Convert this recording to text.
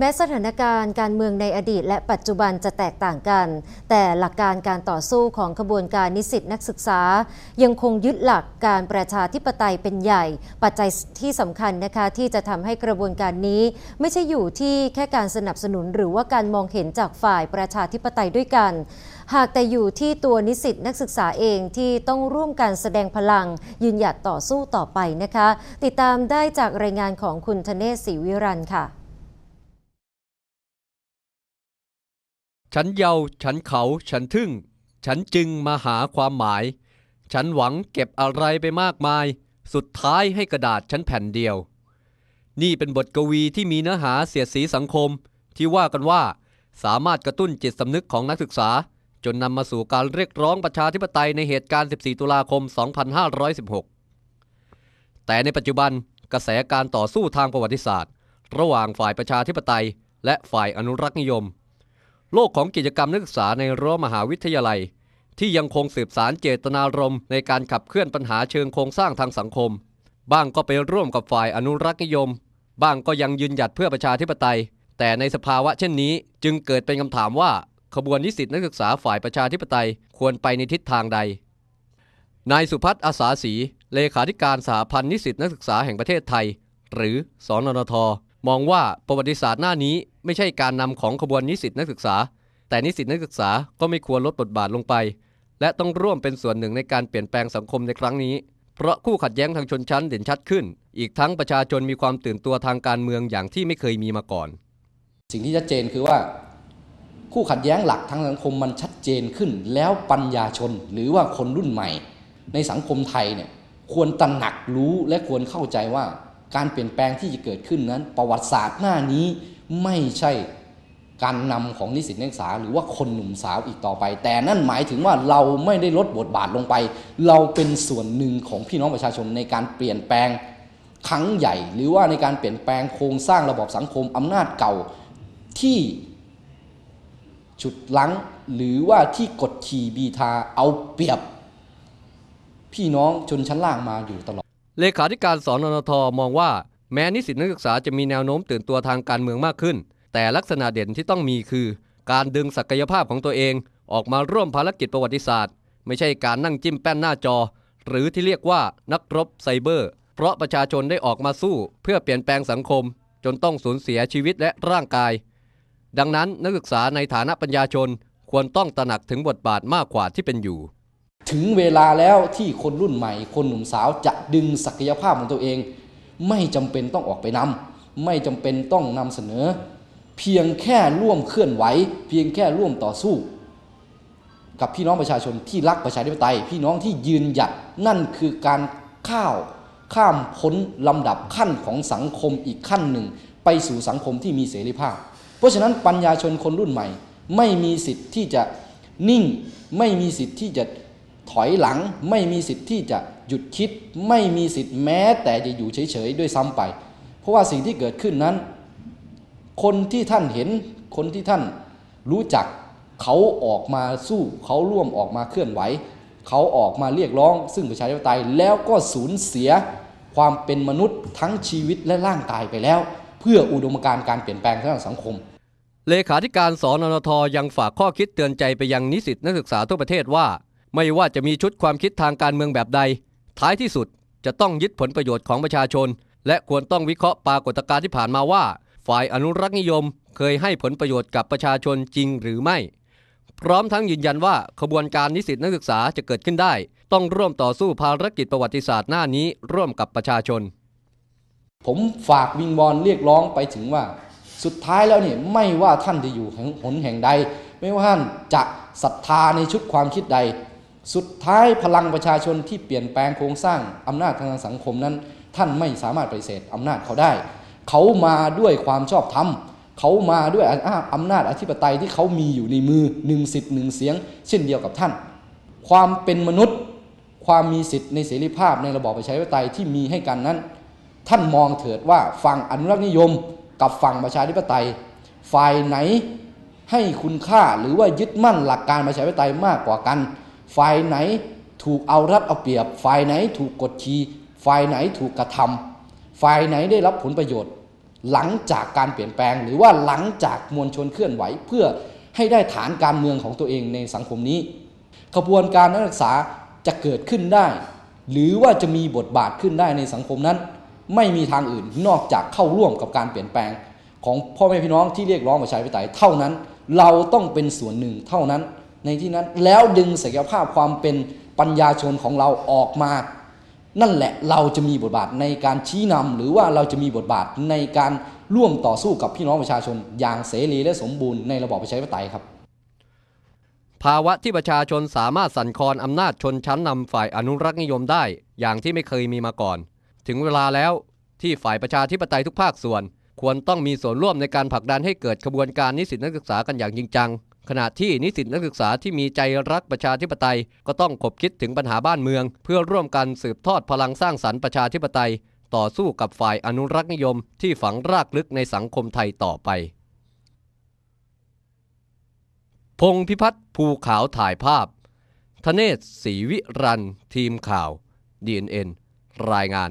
แม้สถานการณ์การเมืองในอดีต และปัจจุบันจะแตกต่างกัน แต่หลักการการต่อสู้ของขบวนการนิสิตนักศึกษา ยังคงยึดหลักการประชาธิปไตยเป็นใหญ่ ปัจจัยที่สำคัญนะคะที่จะทำให้กระบวนการนี้ ไม่ใช่อยู่ที่แค่การสนับสนุน หรือว่าการมองเห็นจากฝ่ายประชาธิปไตยด้วยกัน หากแต่อยู่ที่ตัวนิสิตนักศึกษาเองที่ต้องร่วมกันแสดงพลัง ยืนหยัดต่อสู้ต่อไปนะคะ ติดตามได้จากรายงานของคุณธเนศศรีวิรันค่ะ ฉันเยา ฉันเขา ฉันทึ่ง ฉันจึงมาหาความหมาย ฉันหวังเก็บอะไรไปมากมาย สุดท้ายให้กระดาษฉันแผ่นเดียว นี่เป็นบทกวีที่มีเนื้อหาเสียดสีสังคม ที่ว่ากันว่า สามารถกระตุ้นจิตสำนึกของนักศึกษา จนนำมาสู่การเรียกร้องประชาธิปไตยในเหตุการณ์ 14 ตุลาคม 2516 แต่ในปัจจุบันกระแสการต่อสู้ทางประวัติศาสตร์ ระหว่างฝ่ายประชาธิปไตย และฝ่ายอนุรักษนิยม โลกของกิจกรรมนักศึกษาในรั้วมหาวิทยาลัย ที่ยังคงสืบสารเจตนารมณ์ในการขับเคลื่อนปัญหาเชิงโครงสร้างทางสังคม บ้างก็ไปร่วมกับฝ่ายอนุรักษ์นิยม บ้างก็ยังยืนหยัดเพื่อประชาธิปไตย แต่ในสภาวะเช่นนี้จึงเกิดเป็นคำถามว่าขบวนนิสิตนักศึกษาฝ่ายประชาธิปไตยควรไปในทิศทางใด นายสุพัฒน์อาสาศรีเลขาธิการสหพันธ์นิสิตนักศึกษาแห่งประเทศไทย หรือสอนนท มองว่าประวัติศาสตร์หน้านี้ไม่ใช่การนำของขบวนนิสิตนักศึกษา แต่นิสิตนักศึกษาก็ไม่ควรลดบทบาทลงไป และต้องร่วมเป็นส่วนหนึ่งในการเปลี่ยนแปลงสังคมในครั้งนี้ เพราะคู่ขัดแย้งทางชนชั้นเด่นชัดขึ้น อีกทั้งประชาชนมีความตื่นตัวทางการเมืองอย่างที่ไม่เคยมีมาก่อน สิ่งที่ชัดเจนคือว่า คู่ขัดแย้งหลักทางสังคมมันชัดเจนขึ้น แล้วปัญญาชนหรือว่าคนรุ่นใหม่ ในสังคมไทยเนี่ยควรตระหนักรู้และควรเข้าใจว่า การเปลี่ยนแปลงที่จะเกิดขึ้นนั้น ประวัติศาสตร์หน้านี้ไม่ใช่การนำของนิสิตนักศึกษา หรือว่าคนหนุ่มสาวอีกต่อไป แต่นั่นหมายถึงว่าเราไม่ได้ลดบทบาทลงไป เราเป็นส่วนหนึ่งของพี่น้องประชาชนในการเปลี่ยนแปลงครั้งใหญ่ หรือว่าในการเปลี่ยนแปลงโครงสร้างระบบสังคมอำนาจเก่าที่ฉุดลังหรือว่าที่กดขี่บีทาเอาเปรียบ พี่น้องชนชั้นล่างมาอยู่ตลอด เลขาธิการสอนนทมองว่าแม้นิสิตนักศึกษาจะมีแนวโน้มตื่นตัวทางการเมืองมากขึ้น แต่ลักษณะเด่นที่ต้องมีคือ การดึงศักยภาพของตัวเอง ออกมาร่วมภารกิจประวัติศาสตร์ ไม่ใช่การนั่งจิ้มแป้นหน้าจอ หรือที่เรียกว่านักรบไซเบอร์ เพราะประชาชนได้ออกมาสู้ เพื่อเปลี่ยนแปลงสังคม จนต้องสูญเสียชีวิตและร่างกาย ดังนั้นนักศึกษาในฐานะปัญญาชนควรต้องตระหนักถึงบทบาทมากกว่าที่เป็นอยู่ ถึงเวลาแล้วที่คนรุ่นใหม่ คนหนุ่มสาวจะดึงศักยภาพของตัวเอง ไม่จำเป็นต้องออกไปนำไม่จำเป็นต้องนำเสนอ เพียงแค่ร่วมเคลื่อนไหว เพียงแค่ร่วมต่อสู้ กับพี่น้องประชาชนที่รักประชาธิปไตย พี่น้องที่ยืนหยัดนั่นคือการข้าวข้ามพ้นลำดับขั้นของสังคมอีกขั้นหนึ่ง ไปสู่สังคมที่มีเสรีภาพ เพราะฉะนั้นปัญญาชนคนรุ่นใหม่ ไม่มีสิทธิ์ที่จะนิ่ง ไม่มีสิทธิ์ที่จะ ถอยหลังไม่มีสิทธิ์ที่จะหยุดคิด ไม่มีสิทธิ์แม้ แต่จะอยู่เฉยๆด้วยซ้ำไป เพราะว่าสิ่งที่เกิดขึ้นนั้น คนที่ท่านเห็นคนที่ท่านรู้จักเขาออกมาสู้เขาร่วมออกมาเคลื่อนไหว เขาออกมาเรียกร้อง ซึ่งประชาธิปไตยแล้วก็สูญเสียความเป็นมนุษย์ทั้งชีวิตและร่างกายไปแล้ว เพื่ออุดมการณ์การเปลี่ยนแปลงทางสังคม เลขาธิการสอนนทยังฝากข้อคิดเตือนใจไปยังนิสิตนักศึกษาทั่วประเทศว่า ไม่ว่าจะมีชุดความคิดทางการเมืองแบบใด ท้ายที่สุดจะต้องยึดผลประโยชน์ของประชาชน และควรต้องวิเคราะห์ปรากฏการณ์ที่ผ่านมาว่า ฝ่ายอนุรักษนิยม เคยให้ผลประโยชน์กับประชาชนจริงหรือไม่ พร้อมทั้งยืนยันว่าขบวนการนิสิตนักศึกษาจะเกิดขึ้นได้ ต้องร่วมต่อสู้ภารกิจประวัติศาสตร์หน้านี้ร่วมกับประชาชน ผมฝากวิงวอนเรียกร้องไปถึงว่า สุดท้ายแล้วเนี่ยไม่ว่าท่านจะอยู่หนแห่งใด ไม่ว่าท่านจะศรัทธาในชุดความคิดใด สุดท้ายพลังประชาชนที่เปลี่ยนแปลงโครงสร้างอำนาจทางสังคมนั้น ท่านไม่สามารถปฏิเสธอำนาจเขาได้ เขามาด้วยความชอบธรรมเขามาด้วยอำนาจอธิปไตยที่เขามีอยู่ในมือหนึ่งสิทธิ์หนึ่งเสียง เช่นเดียวกับท่าน ความเป็นมนุษย์ ความมีสิทธิ์ในเสรีภาพในระบอบประชาธิปไตยที่มีให้กันนั้น ท่านมองเถิดว่าฝั่งอนุรักษ์นิยม กับฝั่งประชาธิปไตย ฝ่ายไหนให้คุณค่าหรือว่ายึดมั่นหลักการประชาธิปไตยมากกว่ากัน ฝ่ายไหนถูกเอารัดเอาเปรียบ ฝ่ายไหนถูกกดขี่ฝ่ายไหนถูกกระทำฝ่ายไหนได้รับผลประโยชน์ หลังจากการเปลี่ยนแปลง หรือว่าหลังจากมวลชนเคลื่อนไหว เพื่อให้ได้ฐานการเมืองของตัวเองในสังคมนี้ขบวนการนักศึกษาจะเกิดขึ้นได้ หรือว่าจะมีบทบาทขึ้นได้ในสังคมนั้น ไม่มีทางอื่นนอกจากเข้าร่วมกับการเปลี่ยนแปลง ของพ่อแม่พี่น้องที่เรียกร้องประชาธิปไตยเท่านั้น เราต้องเป็นส่วนหนึ่งเท่านั้น ในที่นั้นแล้วดึงศักยภาพความเป็นปัญญาชนของเราออกมา นั่นแหละเราจะมีบทบาทในการชี้นำหรือว่าเราจะมีบทบาทในการร่วมต่อสู้กับพี่น้องประชาชน อย่างเสรีและสมบูรณ์ในระบอบประชาธิปไตยครับ ภาวะที่ประชาชนสามารถสั่นคลอนอำนาจชนชั้นนำฝ่ายอนุรักษ์นิยมได้ อย่างที่ไม่เคยมีมาก่อน ถึงเวลาแล้วที่ฝ่ายประชาธิปไตยทุกภาคส่วน ควรต้องมีส่วนร่วมในการผลักดันให้เกิดขบวนการนิสิตนักศึกษากันอย่างจริงจัง ขณะที่นิสิตนักศึกษาที่มีใจรักประชาธิปไตย ก็ต้องขบคิดถึงปัญหาบ้านเมือง เพื่อร่วมกันสืบทอดพลังสร้างสรรค์ประชาธิปไตย ต่อสู้กับฝ่ายอนุรักษ์นิยม ที่ฝังรากลึกในสังคมไทยต่อไป พงพิพัฒน์ภูขาวถ่ายภาพธเนศศรีวิรันทีมข่าว DNN รายงาน